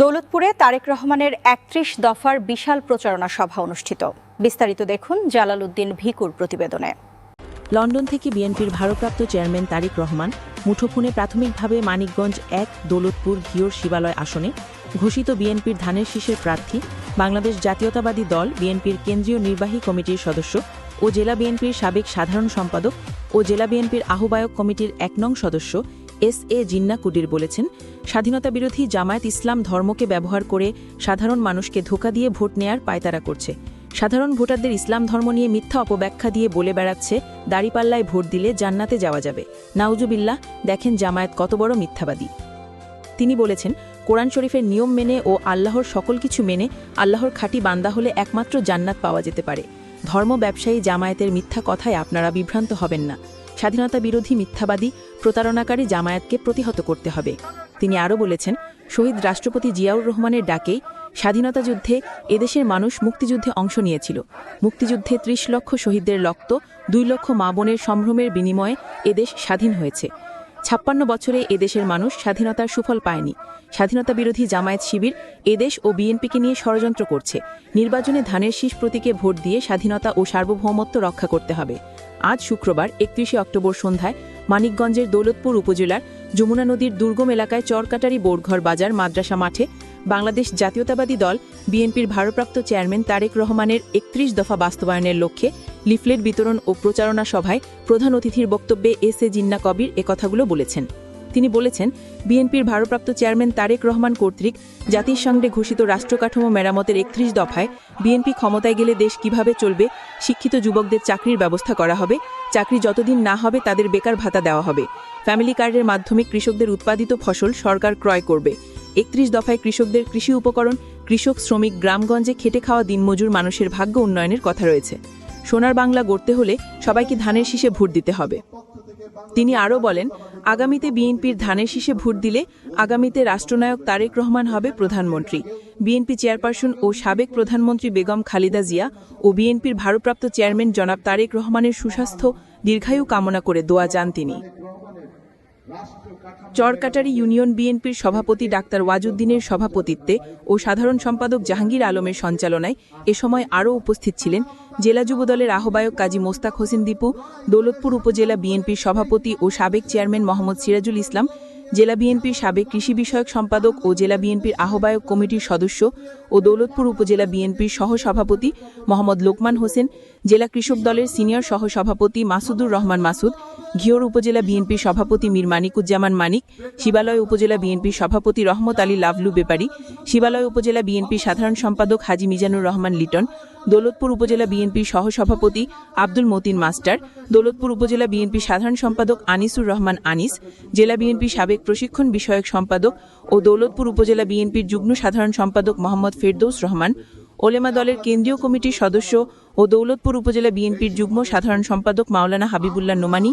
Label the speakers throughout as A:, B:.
A: দৌলতপুরে তারেক রহমানের একত্রিশ দফার বিশাল প্রচারণা সভা অনুষ্ঠিত। বিস্তারিত দেখুন জালাল উদ্দিন ভিকুর প্রতিবেদনে।
B: লন্ডন থেকে বিএনপির ভারপ্রাপ্ত চেয়ারম্যান তারিক রহমান মুঠোফোনে প্রাথমিকভাবে মানিকগঞ্জ এক, দৌলতপুর ঘিওর শিবালয় আসনে ঘোষিত বিএনপির ধানের শীষের প্রার্থী, বাংলাদেশ জাতীয়তাবাদী দল, বিএনপির কেন্দ্রীয় নির্বাহী কমিটির সদস্য ও জেলা বিএনপির সাবেক সাধারণ সম্পাদক ও জেলা বিএনপির আহ্বায়ক কমিটির এক নং সদস্য এস এ জিন্না কুডির বলেছেন স্বাধীনতা বিরোধী জামায়াত ইসলাম ধর্মকে ব্যবহার করে সাধারণ মানুষকে ধোকা দিয়ে ভোট নেয়ার পায়তারা করছে। সাধারণ ভোটারদের ইসলাম ধর্ম নিয়ে মিথ্যা অপব্যাখ্যা দিয়ে বলে বেড়াচ্ছে, দাড়িপাল্লায় ভোট দিলে জান্নাতে যাওয়া যাবে। নাউজুবিল্লাহ দেখেন জামায়াত কত বড় মিথ্যাবাদী। তিনি বলেছেন, কোরআন শরীফের নিয়ম মেনে ও আল্লাহর সকল কিছু মেনে আল্লাহর খাঁটি বান্দা হলে একমাত্র জান্নাত পাওয়া যেতে পারে। ধর্ম ব্যবসায়ী জামায়াতের মিথ্যা কথায় আপনারা বিভ্রান্ত হবেন না। স্বাধীনতা বিরোধী মিথ্যাবাদী প্রতারণাকারী জামায়াতকে প্রতিহত করতে হবে। তিনি আরও বলেছেন, শহীদ রাষ্ট্রপতি জিয়াউর রহমানের ডাকেই স্বাধীনতা যুদ্ধে এদেশের মানুষ মুক্তিযুদ্ধে অংশ নিয়েছিল। মুক্তিযুদ্ধে ত্রিশ লক্ষ শহীদদের রক্ত, দুই লক্ষ মা বোনের সম্ভ্রমের বিনিময়ে এদেশ স্বাধীন হয়েছে। ছাপ্পান্ন বছরে এদেশের মানুষ স্বাধীনতার সুফল পায়নি। স্বাধীনতা বিরোধী জামায়াত শিবির এদেশ ও বিএনপিকে নিয়ে ষড়যন্ত্র করছে। নির্বাচনে ধানের শীষ প্রতীকে ভোট দিয়ে স্বাধীনতা ও সার্বভৌমত্ব রক্ষা করতে হবে। আজ শুক্রবার, একত্রিশে অক্টোবর সন্ধ্যায় মানিকগঞ্জের দৌলতপুর উপজেলার যমুনা নদীর দুর্গম এলাকায় চরকাটারি বোরঘর বাজার মাদ্রাসা মাঠে বাংলাদেশ জাতীয়তাবাদী দল, বিএনপির ভারপ্রাপ্ত চেয়ারম্যান তারেক রহমানের একত্রিশ দফা বাস্তবায়নের লক্ষ্যে লিফলেট বিতরণ ও প্রচারণা সভায় প্রধান অতিথির বক্তব্যে এস এ জিন্না কবির কথাগুলো বলেছেন। তিনি বলেছেন, বিএনপির ভারপ্রাপ্ত চেয়ারম্যান তারেক রহমান কর্তৃক জাতিসংঘে ঘোষিত রাষ্ট্রকাঠামো মেরামতের একত্রিশ দফায় বিএনপি ক্ষমতায় গেলে দেশ কীভাবে চলবে, শিক্ষিত যুবকদের চাকরির ব্যবস্থা করা হবে, চাকরি যতদিন না হবে তাদের বেকার ভাতা দেওয়া হবে। ফ্যামিলি কার্ডের মাধ্যমে কৃষকদের উৎপাদিত ফসল সরকার ক্রয় করবে। একত্রিশ দফায় কৃষকদের কৃষি উপকরণ, কৃষক, শ্রমিক, গ্রামগঞ্জে খেটে খাওয়া দিনমজুর মানুষের ভাগ্য উন্নয়নের কথা রয়েছে। সোনার বাংলা গড়তে হলে সবাইকে ধানের শীষে ভোট দিতে হবে। তিনি আরও বলেন, আগামীতে বিএনপির ধানের শীষে ভোট দিলে আগামীতে রাষ্ট্রনায়ক তারেক রহমান হবে প্রধানমন্ত্রী। বিএনপি চেয়ারপারসন ও সাবেক প্রধানমন্ত্রী বেগম খালিদা জিয়া ও বিএনপির ভারপ্রাপ্ত চেয়ারম্যান জনাব তারেক রহমানের সুস্বাস্থ্য, দীর্ঘায়ু কামনা করে দোয়া যান তিনি। চরকাটারি ইউনিয়ন বিএনপির সভাপতি ডাক্তার ওয়াজুদ্দিনের সভাপতিত্বে ও সাধারণ সম্পাদক জাহাঙ্গীর আলমের সঞ্চালনায় এ সময় আরও উপস্থিত ছিলেন জেলা যুবদলের আহ্বায়ক কাজী মোস্তাক হোসেন দীপু, দৌলতপুর উপজেলা বিএনপির সভাপতি ও সাবেক চেয়ারম্যান মোহাম্মদ সিরাজুল ইসলাম জেলা বিএনপির সাবেক কৃষি বিষয়ক সম্পাদক ও জেলা বিএনপির আহ্বায়ক কমিটির সদস্য ও দৌলতপুর উপজেলা বিএনপির সহসভাপতি মোহাম্মদ লোকমান হোসেন, জেলা কৃষক দলের সিনিয়র সহসভাপতি মাসুদুর রহমান মাসুদ, ঘিওর উপজেলা বিএনপির সভাপতি মীর মানিকুজ্জামান মানিক, শিবালয় উপজেলা বিএনপির সভাপতি রহমত আলী লাভলু বেপারী, শিবালয় উপজেলা বিএনপির সাধারণ সম্পাদক হাজি মিজানুর রহমান লিটন দৌলতপুর উপজেলা বিএনপির সহসভাপতি আব্দুল মতিন মাস্টার, দৌলতপুর উপজেলা বিএনপি সাধারণ সম্পাদক আনিসুর রহমান আনিস, জেলা বিএনপি সাবেক প্রশিক্ষণ বিষয়ক সম্পাদক ও দৌলতপুর উপজেলা বিএনপির যুগ্ম সাধারণ সম্পাদক মোহাম্মদ ফেরদৌস রহমান ওলেমা দলের কেন্দ্রীয় কমিটির সদস্য ও দৌলতপুর উপজেলা বিএনপির যুগ্ম সাধারণ সম্পাদক মাওলানা হাবিবুল্লাহ নোমানি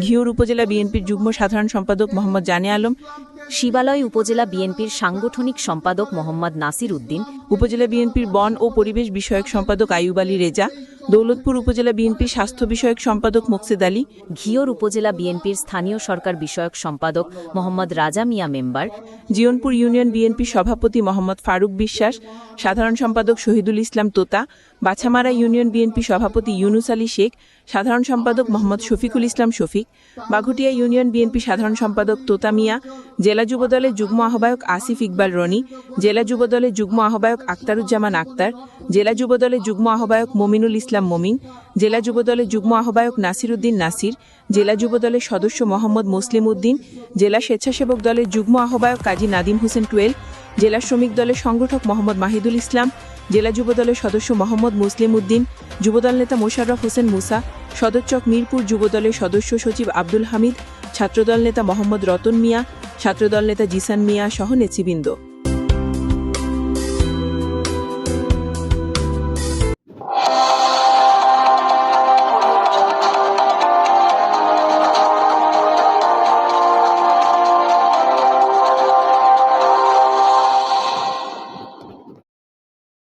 B: ঘিওর উপজেলা বিএনপির যুগ্ম সাধারণ সম্পাদক মোহাম্মদ জানে আলম
C: শিবালয় উপজেলা বিএনপির সাংগঠনিক সম্পাদক মোহাম্মদ নাসির উদ্দিন
B: উপজেলা বিএনপির বন ও পরিবেশ বিষয়ক সম্পাদক আইয়ুব আলী রেজা দৌলতপুর উপজেলা বিএনপির স্বাস্থ্য বিষয়ক সম্পাদক মোকসেদ আলী
C: ঘিওর উপজেলা বিএনপির স্থানীয় সরকার বিষয়ক সম্পাদক Mohammad Raja Mia member
B: Jionpur union BNP সভাপতি মোহাম্মদ ফারুক বিশ্বাস সাধারণ সম্পাদক শহীদুল ইসলাম তোতা বাছামারা ইউনিয়ন বিএনপি সভাপতি ইউনুস আলী শেখ সাধারণ সম্পাদক মোহাম্মদ শফিকুল ইসলাম শফিক, বাঘুটিয়া ইউনিয়ন বিএনপি সাধারণ সম্পাদক তোতা মিয়া, জেলা যুবদলের যুগ্ম আহ্বায়ক আসিফ ইকবাল রনি, জেলা যুবদলের যুগ্ম আহ্বায়ক আক্তারুজ্জামান আক্তার জেলা যুবদলের যুগ্ম আহ্বায়ক মমিনুল ইসলাম মমিন, জেলা যুবদলের যুগ্ম আহ্বায়ক নাসির উদ্দিন নাসির, জেলা যুবদলের সদস্য মোহাম্মদ মুসলিম উদ্দিন জেলা স্বেচ্ছাসেবক দলের যুগ্ম আহ্বায়ক কাজী নাদিম হোসেন টুয়েল, জেলা শ্রমিক দলের সংগঠক মোহাম্মদ মাহিদুল ইসলাম জেলা যুবদলের সদস্য মোহাম্মদ মুসলিম উদ্দিন, যুবদল নেতা মোশাররফ হোসেন মুসা সদরচক মিরপুর যুবদলের সদস্য সচিব আব্দুল হামিদ, ছাত্রদল নেতা মোহাম্মদ রতন মিয়া, ছাত্রদল নেতা জিসান মিয়া সহ নেতৃবৃন্দ।